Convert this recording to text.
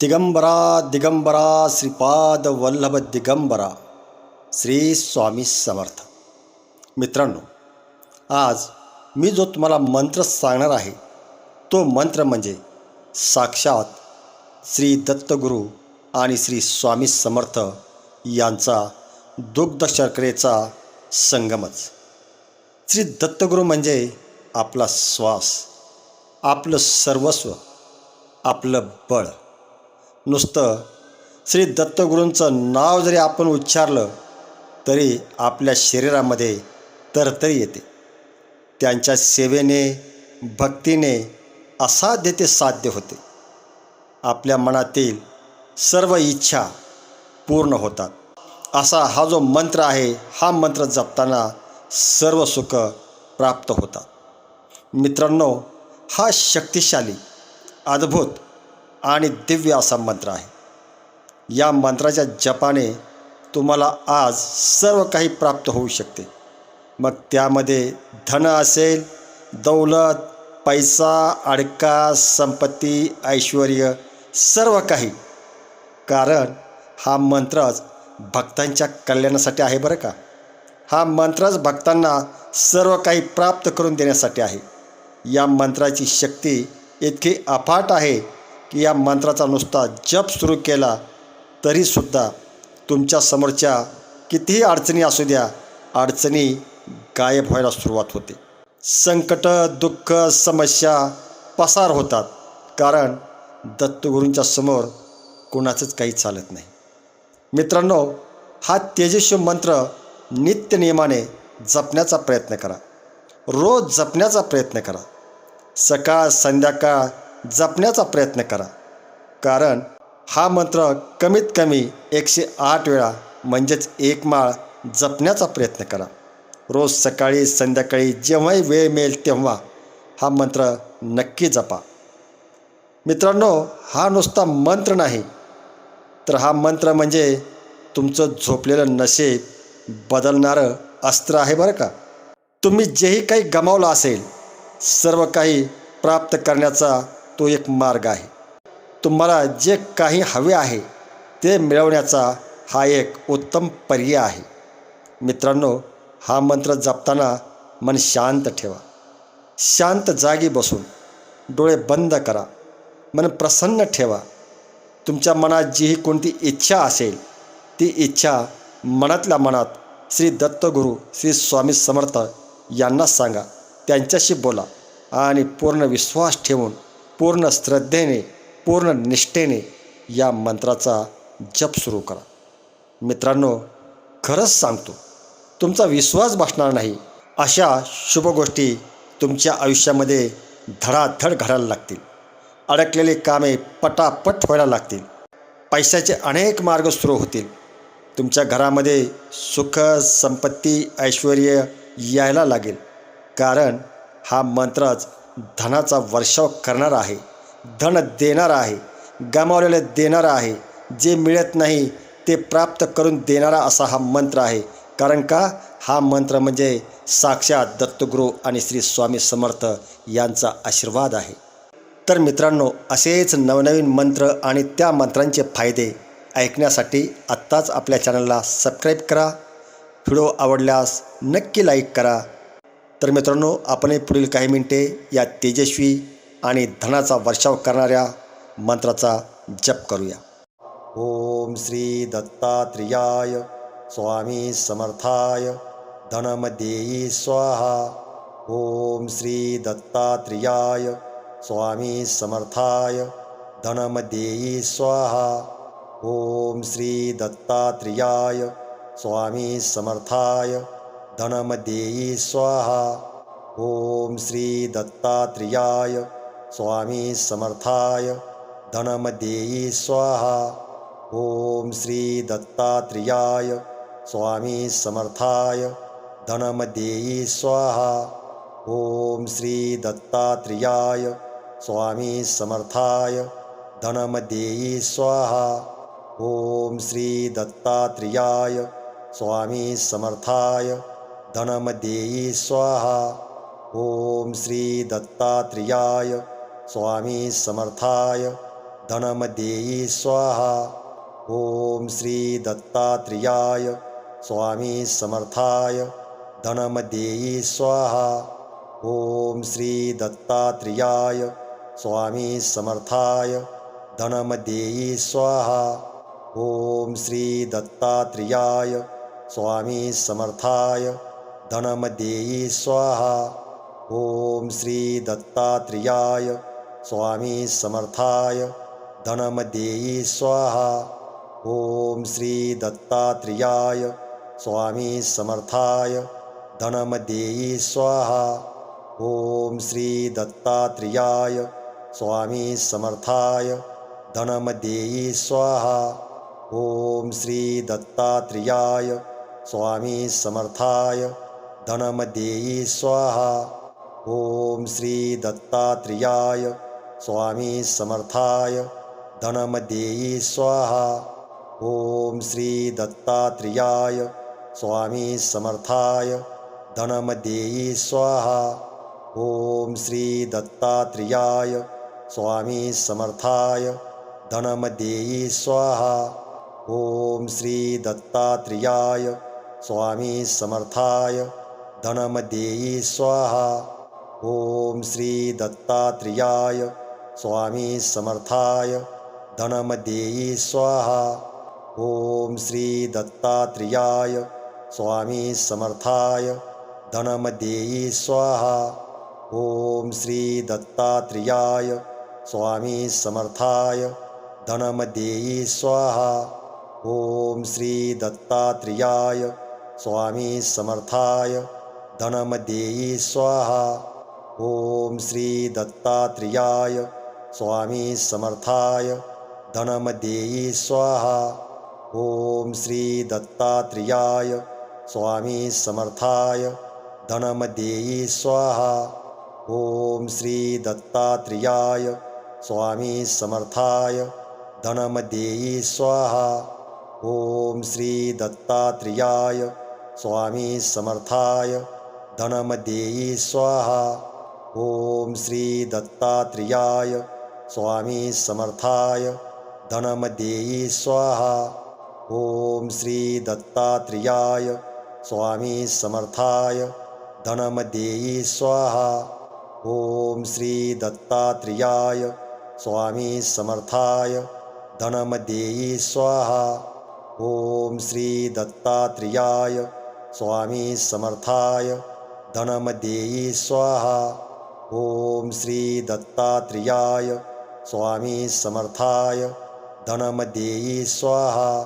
दिगंबरा दिगंबरा श्रीपाद वल्लभ दिगंबरा श्री स्वामी समर्थ. मित्रांनो आज मी जो तुम्हाला मंत्र सांगणार आहे तो मंत्र म्हणजे साक्षात श्री दत्तगुरू आणि श्री स्वामी समर्थ यांचा दुग्ध शर्करेचा संगमच. श्री दत्तगुरू म्हणजे आपला श्वास आपलं सर्वस्व आपलं बळ. नुसतं श्री दत्तगुरूंचं नाव जरी आपण उच्चारलं तरी आपल्या शरीरामध्ये तरतरी येते. त्यांच्या सेवेने भक्तीने असाध्य ते साध्य होते. आपल्या मनातील सर्व इच्छा पूर्ण होतात. असा हा जो मंत्र आहे हा मंत्र जपताना सर्व सुख प्राप्त होतात. मित्रांनो हा शक्तिशाली अद्भुत आणि दिव्य असा मंत्र आहे. या मंत्राच्या जपाने तुम्हाला आज सर्व काही प्राप्त होऊ शकते. मग त्यामध्ये धन असेल दौलत पैसा अडका संपत्ती ऐश्वर सर्व काही. कारण हा मंत्रच भक्तांच्या कल्याणासाठी आहे बरं का? हा मंत्रच भक्तांना सर्व काही प्राप्त करून देण्यासाठी आहे. या मंत्राची शक्ती इतकी अफाट आहे की या मंत्राचा नुसता जप सुरू केला तरीसुद्धा तुमच्या समोरच्या कितीही अडचणी असू द्या अडचणी गायब व्हायला सुरुवात होते. संकट दुःख समस्या पसार होतात कारण दत्तगुरूंच्या समोर कोणाचंच काही चालत नाही. मित्रांनो हा तेजस्वी मंत्र नित्य नियमाने जपण्याचा प्रयत्न करा. रोज जपण्याचा प्रयत्न करा. सकाळ संध्याकाळ जपण्याचा प्रयत्न करा. कारण हा मंत्र कमीत कमी एकशे आठ वेळा म्हणजेच एक माळ जपण्याचा प्रयत्न करा. रोज सकाळी संध्याकाळी जेव्हाही वेळ मिळेल तेव्हा हा मंत्र नक्की जपा. मित्रांनो हा नुसता मंत्र नाही तर हा मंत्र म्हणजे तुमचं झोपलेलं नशेब बदलणारं अस्त्र आहे बरं का? तुम्ही जेही काही गमावलं असेल सर्व काही प्राप्त करण्याचा तो एक मार्ग आहे. तुम्हाला जे काही हवे आहे ते मिळवण्याचा हा एक उत्तम पर्याय आहे. मित्रांनो हा मंत्र जपताना मन शांत ठेवा. शांत जागी बसून डोळे बंद करा. मन प्रसन्न ठेवा. तुमच्या मनात जी ही कोणती इच्छा असेल ती इच्छा मनातल्या मनात श्री दत्तगुरू श्री स्वामी समर्थ यांना सांगा. त्यांच्याशी बोला आणि पूर्ण विश्वास ठेवून पूर्ण श्रद्धेने पूर्ण निष्ठेने या मंत्राचा जप सुरू करा. मित्रांनो खरंच सांगतो तुमचा विश्वास बसणार नाही अशा शुभ गोष्टी तुमच्या आयुष्यामध्ये धडाधड घडायला लागतील. अडकलेली कामे पटापट व्हायला लागतील. पैशाचे अनेक मार्ग सुरू होतील. तुमच्या घरामध्ये सुख संपत्ती ऐश्वर यायला लागेल. कारण हा मंत्रच धनाचा वर्षाव करणारा आहे. धन देणारा आहे. गमावलेलं देणारा आहे. जे मिळत नाही ते प्राप्त करून देणारा असा हा मंत्र आहे. कारण का? हा मंत्र म्हणजे साक्षात दत्तगुरू आणि श्री स्वामी समर्थ यांचा आशीर्वाद आहे. तर मित्रांनो असेच नवनवीन मंत्र आणि त्या मंत्रांचे फायदे ऐकण्यासाठी आत्ताच आपल्या चॅनलला सबस्क्राईब करा. व्हिडिओ आवडल्यास नक्की लाईक करा. तर मित्रांनो आपण पुढील काही मिनिटे या तेजस्वी आणि धनाचा वर्षाव करणाऱ्या मंत्राचा जप करूया. ओम श्री दत्तात्रेयाय स्वामी समर्थाय. धनमदेयी स्वाहा. ओम श्री दत्तात्रेयाय स्वामी समर्थाय. धनमदेयी स्वाहा. ओम श्री दत्तात्रेयाय स्वामी समर्थाय. धनमदेयी स्वाहा। ॐ श्रीदत्तात्रियाय स्वामी समर्थाय धनं स्वाहा। ॐ श्रीदत्तात्रियाय स्वामी समर्थाय धनमदेयी स्वाहा। ॐ श्रीदत्तात्रियाय स्वामी समर्थाय धनमदेयी स्वाहा। ॐ श्रीदत्तात्रियाय स्वामी समर्थाय धनमदेयी स्वाहा। ॐ श्रीदत्तात्रियाय स्वामी समर्थाय धनमदेयी स्वाहा। ॐ श्रीदत्तात्रियाय स्वामी समर्थाय धनमदेयी स्वाहा। ॐ श्रीदत्तात्रियाय स्वामी समर्थाय धनमदेयी स्वाहा। ॐ श्रीदत्तात्रियाय स्वामी समर्थाय धनमदेयी स्वाहा। ॐ श्रीदत्तात्रियाय स्वामी समर्थाय धनमदेयी स्वाहा। ॐ श्रीदत्तात्रियाय स्वामी समर्थाय धनमदेयी स्वाहा। ॐ श्रीदत्तात्रियाय स्वामी समर्थाय धनं स्वाहा। ॐ श्रीदत्तात्रियाय स्वामी समर्थाय धनमदेयी स्वाहा। ॐ श्रीदत्तात्रियाय स्वामी समर्थाय धनमदेयी स्वाहा। ॐ श्रीदत्तात्रियाय स्वामी समर्थाय धनमदेयी स्वाहा। ॐ श्रीदत्तात्रियाय स्वामी समर्थाय धनमदेयी स्वाहा। ॐ श्रीदत्तात्रियाय स्वामी समर्थाय धनमदेयी स्वाहा। ॐ श्रीदत्तात्रियाय स्वामी समर्थाय धनमदेयी स्वाहा। ॐ श्रीदत्तात्रियाय स्वामी समर्थाय धनं स्वाहा। ॐ श्रीदत्तात्रियाय स्वामी समर्थाय धनमदेयी स्वाहा। ॐ श्रीदत्तात्रियाय स्वामी समर्थाय धनमदेयी स्वाहा। ॐ श्रीदत्तात्रियाय स्वामी समर्थाय धनं स्वाहा। ॐ श्रीदत्तात्रियाय स्वामी समर्थाय धनमदेयी स्वाहा। ॐ श्रीदत्तात्रियाय स्वामी समर्थाय धनमदेयी स्वाहा। ॐ श्रीदत्तात्रियाय स्वामी समर्थाय धनमदेयी स्वाहा। ॐ श्रीदत्तात्रियाय स्वामी समर्थाय धनमदेयी स्वाहा। ॐ श्रीदत्तात्रियाय स्वामी समर्थाय धनं स्वाहा। ॐ श्रीदत्तात्रियाय स्वामी समर्थाय धनमदेयी स्वाहा। ॐ श्रीदत्तात्रियाय स्वामी समर्थाय धनम स्वाहा. ओम श्री दत्तात्रेयाय स्वामी समर्थाय. धनम स्वाहा.